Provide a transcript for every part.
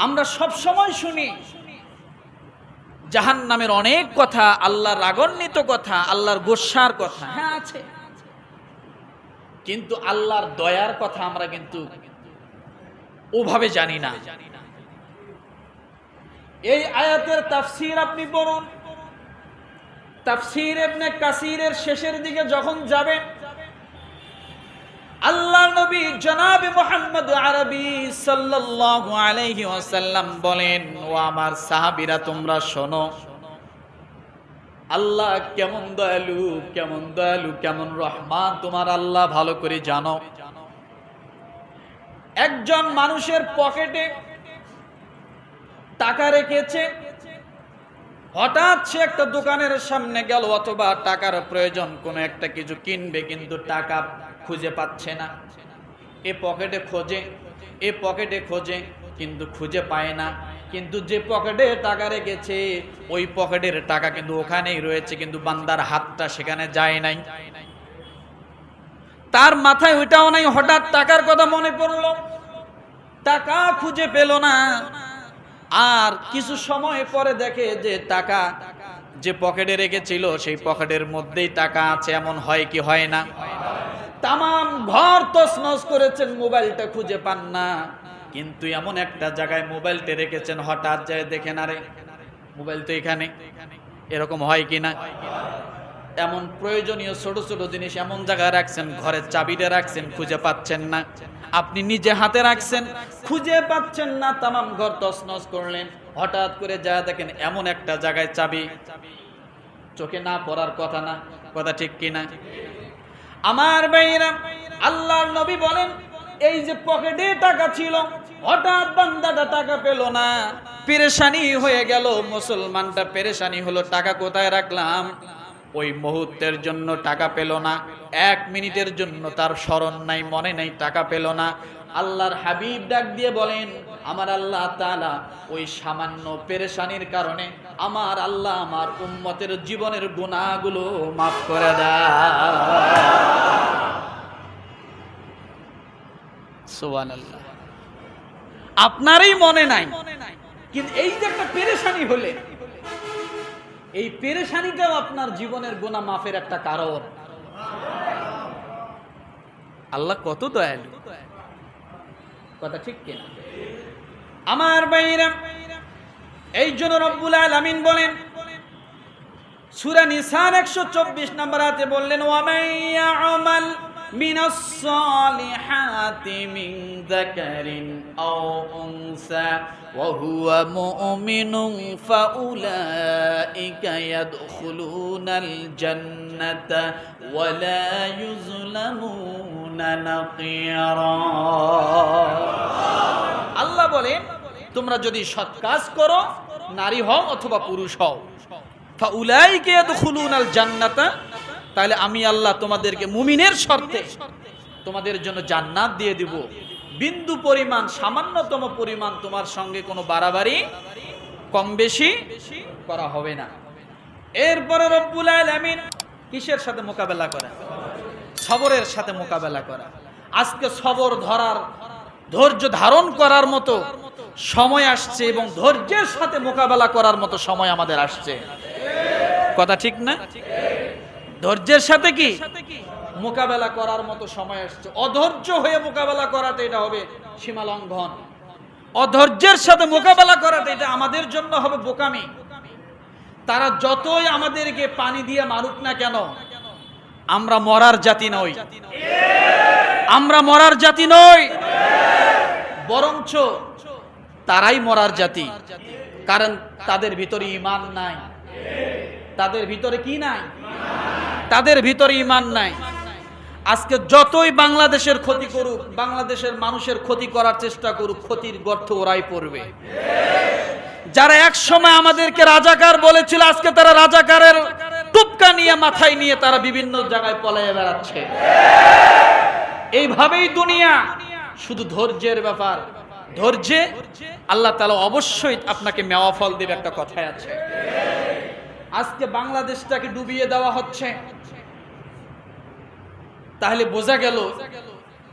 আমরা সব সময় শুনি জাহান নামের অনেক কথা আল্লাহর রাগান্বিত কথা আল্লাহর গোসার কথা। হ্যাঁ আছে। কিন্তু আল্লাহর দয়ার কথা আমরা কিন্তু ওভাবে জানি না। এই আয়াতের তাফসির আপনি বলুন তাফসির ইবনে কাসিরের শেষের দিকে যখন যাবেন আল্লাহ নবী জনাবে মোহাম্মদ আরবি সাল্লাল্লাহু আলাইহি ওয়াসাল্লাম বলেন, ও আমার সাহাবীরা, তোমরা শোনো, আল্লাহ কেমন দয়ালু কেমন দয়ালু, কেমন রহমান, তোমার আল্লাহ ভালো করে জানো। একজন মানুষের পকেটে টাকা রেখেছে, হঠাৎ সে একটা দোকানের সামনে গেল, অথবা টাকার প্রয়োজন, কোনো একটা কিছু কিনবে, কিন্তু টাকা খুঁজে পাচ্ছে না। এ পকেটে খোঁজে, এ পকেটে খোঁজে, কিন্তু খুঁজে পায় না। কিন্তু যে পকেটে টাকা রেখেছে, ওই পকেটের টাকা কিন্তু ওখানেই রয়েছে, কিন্তু বান্দার হাতটা সেখানে যায় নাই। তার মাথায় ওইটাও নাই, হঠাৎ টাকার কথা মনে পড়ল। টাকা খুঁজে পেল না। আর কিছু সময় পরে দেখে যে টাকা যে পকেটে রেখেছিল, সেই পকেটের মধ্যেই টাকা আছে, এমন হয় কি হয় না। তাম ঘর তছনছ করেছেন, মোবাইলটা খুঁজে পান না। কিন্তু এমন একটা জায়গায় মোবাইলটা রেখেছেন, হঠাৎ যায় দেখেন, আরে, মোবাইল তো এখানে। এরকম হয় কি না? এমন প্রয়োজনীয় ছোট ছোট জিনিস এমন জায়গায় রাখছেন, ঘরের চাবিটা রাখছেন, খুঁজে পাচ্ছেন না। আপনি নিজে হাতে রাখছেন, খুঁজে পাচ্ছেন না, তামাম ঘর তছনছ করলেন। হঠাৎ করে যা দেখেন, এমন একটা জায়গায় চাবি। চোখে না পড়ার কথা না, কথা ঠিক কিনা আমার ভাইরা আল্লাহর নবী বলেন, এই যে পকেটে টাকা ছিল, হঠাৎ বান্দাটা টাকা পেল না। পেরেশানি হয়ে গেল, মুসলমানটা পেরেশানি হলো, টাকা কোথায় রাখলাম? ওই মুহূর্তের জন্য টাকা পেল না, এক মিনিটের জন্য তার স্মরণ নাই, মনে নাই, টাকা পেল না। আল্লাহর হাবিব ডাক দিয়ে বলেন, আমার আল্লাহ তাআলা ওই সামান্য পেরেশানির কারণে আমার আল্লাহ আমার উম্মতের জীবনের গুণাগুলো মাফ করে দেয় আপনারই মনে নাই, কিন্তু এই যে একটা পেরেশানি হলে, এই পেরেশানিটাও আপনার জীবনের গোনা মাফের একটা কারণ। আল্লাহ কত দয়ালু। কথা ঠিক কিনা? আমার বাইরা এই জন্য রব্বুল আলামিন বলেন, সূরা নিসার 124 নম্বর আয়াতে বললেন ওয়া মাইয়া আমাল মিনাস সালিহাতি মিন যাকারিন আও উনসা, ওয়া হুয়া মুমিনুন ফাউলাইকা ইয়াদখুলুনাল জান্নাতা ওয়া লা ইউজলামুনা নাকিরা. আল্লাহ বলেন, তোমরা যদি সৎ কাজ করো নারী হও অথবা পুরুষ হও। ফাউলাইকে ইয়াদখুলুনাল জান্নাতা তাহলে আমি আল্লাহ তোমাদেরকে মুমিনের শর্তে তোমাদের জন্য জান্নাত দিয়ে দিব। বিন্দু পরিমাণ, সামান্যতম পরিমাণ তোমার সঙ্গে কোনো বাড়াবাড়ি কম বেশি করা হবে না। এরপরে রব্বুল আলামিন কিসের সাথে মোকাবেলা করা? সবরের সাথে মোকাবেলা করা। আজকে সবর ধরার, ধৈর্য ধারণ করার মতো সময় আসছে এবং ধৈর্যের সাথে মোকাবেলা করার মতো সময় আমাদের আসছে। কথা ঠিক না? ধৈর্যের সাথে কি? মোকাবেলা করার মতো সময় আসছে। অধৈর্য হয়ে মোকাবেলা করাতে এটা হবে সীমা লঙ্ঘন। অধৈর্যের সাথে মোকাবেলা করাতে এটা আমাদের জন্য হবে বোকামি। তারা যতই আমাদেরকে পানি দিয়ে মারুক না কেন, আমরা মরার জাতি নই। আমরা মরার জাতি নই। বরঞ্চ তারাই মরার জাতি। কারণ তাদের ভিতরে ইমান নাই। তাদের ভিতরে কি নাই? তাদের ভিতরে ইমান নাই। আজকে যতই বাংলাদেশের ক্ষতি করুক, বাংলাদেশের মানুষের ক্ষতি করার চেষ্টা করুক, ক্ষতির গর্ত ওরাই পড়বে। যারা এক সময় আমাদেরকে রাজাকার বলেছিল, আজকে তারা রাজাকারের টুপকা নিয়ে, মাথায় নিয়ে তারা বিভিন্ন জায়গায় পলাইয়ে বেড়াচ্ছে। এইভাবেই দুনিয়া শুধু ধৈর্যের ব্যাপার। ধৈর্যে আল্লাহ তালা অবশ্যই আপনাকে মেওয়া ফল দেবে একটা কথায় আছে। আজকে বাংলাদেশটাকে ডুবিয়ে দেওয়া হচ্ছে। তাহলে বোঝা গেল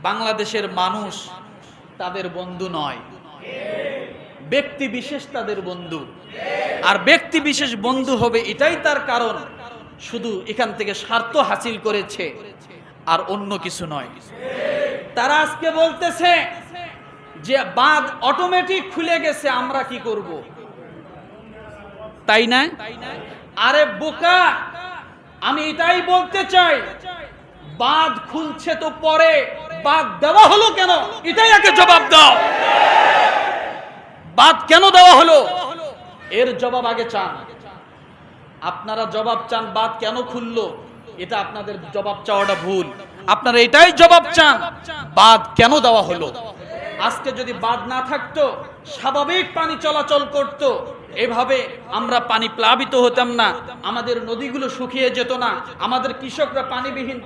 বাংলাদেশের মানুষ তাদের বন্ধু নয়। ব্যক্তি বিশেষ তাদের বন্ধু। আর ব্যক্তি বিশেষ বন্ধু হবে এটাই তার কারণ। শুধু এখান থেকে স্বার্থ হাসিল করেছে আর অন্য কিছু নয়। তারা আজকে বলতেছে যে বাঁধ অটোমেটিক খুলে গেছে, আমরা কি করব? তাই না? আরে বোকা! আমি এটাই বলতে চাই বাঁধ খুলছে তো পরে বাঁধ দেওয়া হলো কেন? এটাই আগে জবাব দাও। বাদ কেন দেওয়া হলো? এর জবাব আগে চান। আপনারা জবাব চান বাদ কেন খুললো? এটা আপনাদের জবাব চাওয়াটা ভুল। আপনারা এটাই জবাব চান বাদ কেন দেওয়া হলো? আজকে যদি বাদ না থাকতো, স্বাভাবিক পানি চলাচল করত, এভাবে আমরা পানি প্লাবিত হতাম না, আমাদের নদীগুলো শুকিয়ে যেত না, আমাদের কৃষকরা পানিবিহীন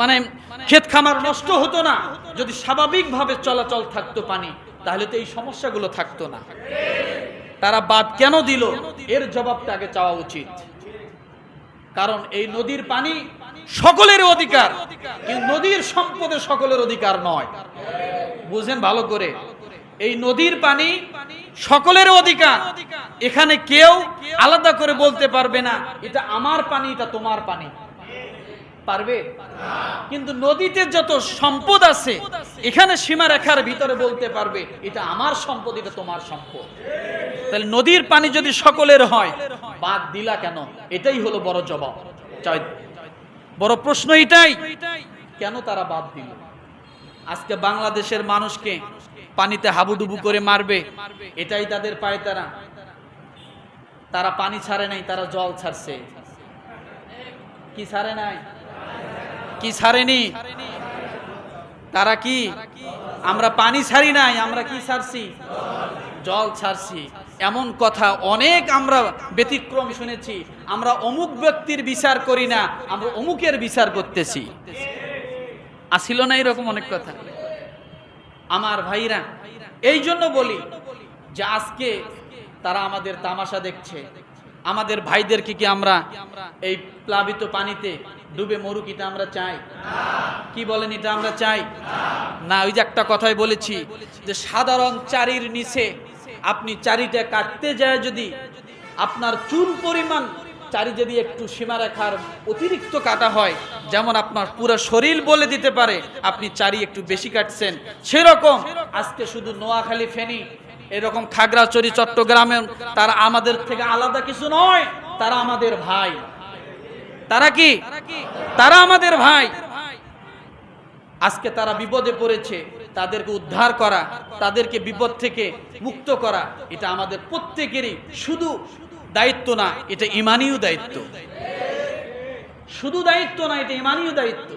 মানে ক্ষেত খামার নষ্ট হতো না, যদি স্বাভাবিকভাবে চলাচল থাকতো পানি, তাহলে তো এই সমস্যাগুলো থাকতো না। তারা বাদ কেন দিল? এর জবাবটা আগে চাওয়া উচিত। কারণ এই নদীর পানি সকলের অধিকার নদীর সম্পদে সকলের অধিকার নয়। বুঝেন ভালো করে, এই নদীর পানি সকলের অধিকার। এখানে কেউ আলাদা করে বলতে পারবে না, এটা আমার পানি, এটা তোমার পানি। পারবে? কিন্তু নদীতে যত সম্পদ আছে, এখানে সীমারেখার ভিতরে বলতে পারবে, এটা আমার সম্পদ, এটা তোমার সম্পদ। তাহলে নদীর পানি যদি সকলের হয়, বাদ দিলা কেন? এটাই হলো বড় জবাব। বড় প্রশ্ন এটাই। কেন তারা বাদ দিল? আজকে বাংলাদেশের মানুষকে পানিতে হাবুডুবু করে মারবে, এটাই তাদের পায় তারা তারা পানি ছাড়ে নাই, তারা জল ছাড়ছে। কি ছাড়ে নাই? কি ছাড়েনি? তারা কি? আমরা পানি ছাড়ি নাই, আমরা কি ছাড়ছি? জল ছাড়ছি। এমন কথা অনেক আমরা ব্যতিক্রম শুনেছি। আমরা অমুক ব্যক্তির বিচার করি না, আমরা অমুকের বিচার করতেছি। আসিল না এরকম অনেক কথা। আমার ভাইরা এই জন্য বলি যে আজকে তারা আমাদের তামাশা দেখছে। আমাদের ভাইদেরকে কি আমরা এই প্লাবিত পানিতে ডুবে মরুক এটা আমরা চাই? কি বলেন এটা আমরা চাই? না, ওই যে একটা কথাই বলেছি যে সাধারণ চারির নিচে আপনি চারিটা কাটতে যায় যদি আপনার চুল পরিমাণ চারি যদি একটু সীমারেখার অতিরিক্ত কাটা হয়। যেমন আপনার পুরো শরীর বলে দিতে পারে, আপনি চারি একটু বেশি কাটছেন। সেরকম আজকে শুধু নোয়াখালী ফেনী, এরকম খাগড়াছড়ি, চট্টগ্রামে তারা আমাদের থেকে আলাদা কিছু নয়, তারা আমাদের ভাই। তারা কি? তারা আমাদের ভাই। আজকে তারা বিপদে পড়েছে, তাদেরকে উদ্ধার করা, তাদেরকে বিপদ থেকে মুক্ত করা, এটা আমাদের প্রত্যেকেরই, শুধু দায়িত্ব না, এটা ইমানীয় দায়িত্ব। শুধু দায়িত্ব না, এটা ইমানীয় দায়িত্ব।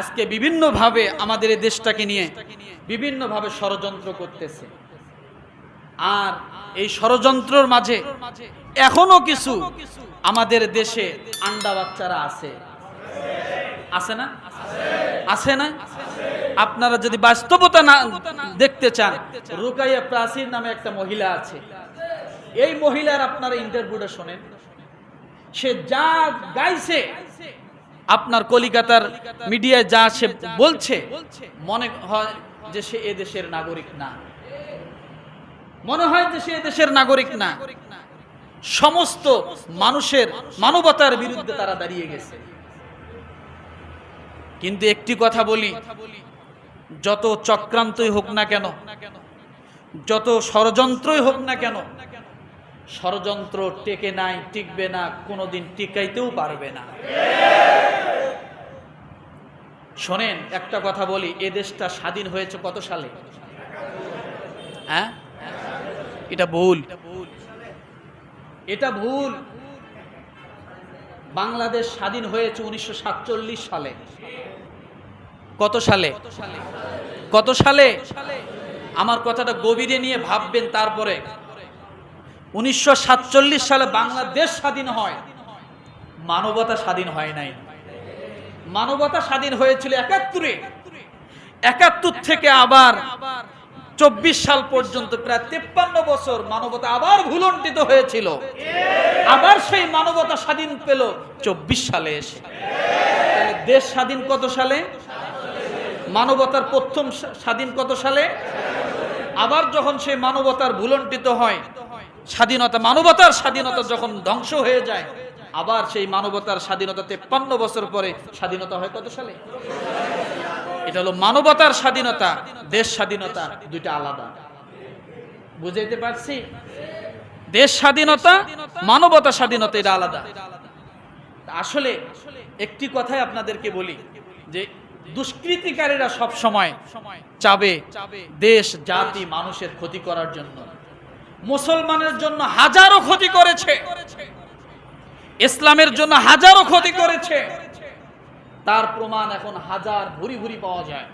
আজকে বিভিন্নভাবে আমাদের এই দেশটাকে নিয়ে বিভিন্নভাবে ষড়যন্ত্র করতেছে। আর এই ষড়যন্ত্রর মাঝে এখনও কিছু আমাদের দেশে আন্ডা বাচ্চারা আছে। আছে না? আছে না? আপনারা যদি বাস্তবতা না দেখতে চান, রুকাইয়া প্রাচীর নামে একটা মহিলা আছে। এই মহিলার আপনারা ইন্টারভিউটা শোনেন। সে যা গাইছে, আপনার কলিকাতার মিডিয়ায় যা সে বলছে, মনে হয় যে সে এ দেশের নাগরিক না। মনে হয় যে সে এ দেশের নাগরিক না। সমস্ত মানুষের মানবতার বিরুদ্ধে তারা দাঁড়িয়ে গেছে। কিন্তু একটি কথা বলি, যত চক্রান্তই হোক না কেন, যত ষড়যন্ত্রই হোক না কেন, ষড়যন্ত্র টেকে নাই, টিকবে না, কোনোদিন টিকাইতেও পারবে না। শোনেন, একটা কথা বলি, এ দেশটা স্বাধীন হয়েছে কত সালে? হ্যাঁ? এটা ভুল। এটা ভুল। বাংলাদেশ স্বাধীন হয়েছে উনিশশো সাতচল্লিশ সালে। কত সালে? কত সালে? আমার কথাটা গভীরে নিয়ে ভাববেন তারপরে। উনিশশো সাতচল্লিশ সালে বাংলাদেশ স্বাধীন হয়। মানবতা স্বাধীন হয় নাই। মানবতা স্বাধীন হয়েছিল একাত্তরে। একাত্তর থেকে আবার চব্বিশ সাল পর্যন্ত প্রায় তেপ্পান্ন বছর মানবতা আবার ভুলন্টিত হয়েছিল। আবার সেই মানবতা স্বাধীন পেল চব্বিশ সালে এসে। দেশ স্বাধীন কত সালে? মানবতার প্রথম স্বাধীন কত সালে? আবার যখন সেই মানবতার ভুলন্টিত হয়, স্বাধীনতা মানবতার স্বাধীনতা যখন ধ্বংস হয়ে যায়, আবার সেই মানবতার স্বাধীনতা তেপ্পান্ন বছর পরে স্বাধীনতা হয় কত সালে? এটা হলো মানবতার স্বাধীনতা, দেশ স্বাধীনতা, দুইটা আলাদা। বুঝাইতে পারছি? দেশ স্বাধীনতা, মানবতা স্বাধীনতা, এটা আলাদা। আসলে একটি কথাই আপনাদেরকে বলি, যে দুষ্কৃতিকারীরা সব সময় চাবে দেশ, জাতি, মানুষের ক্ষতি করার জন্য। মুসলমানের জন্য হাজারো ক্ষতি করেছে। ইসলামের জন্য হাজারো ক্ষতি করেছে। তার প্রমাণ এখন হাজার ভুরি ভুরি পাওয়া যায়।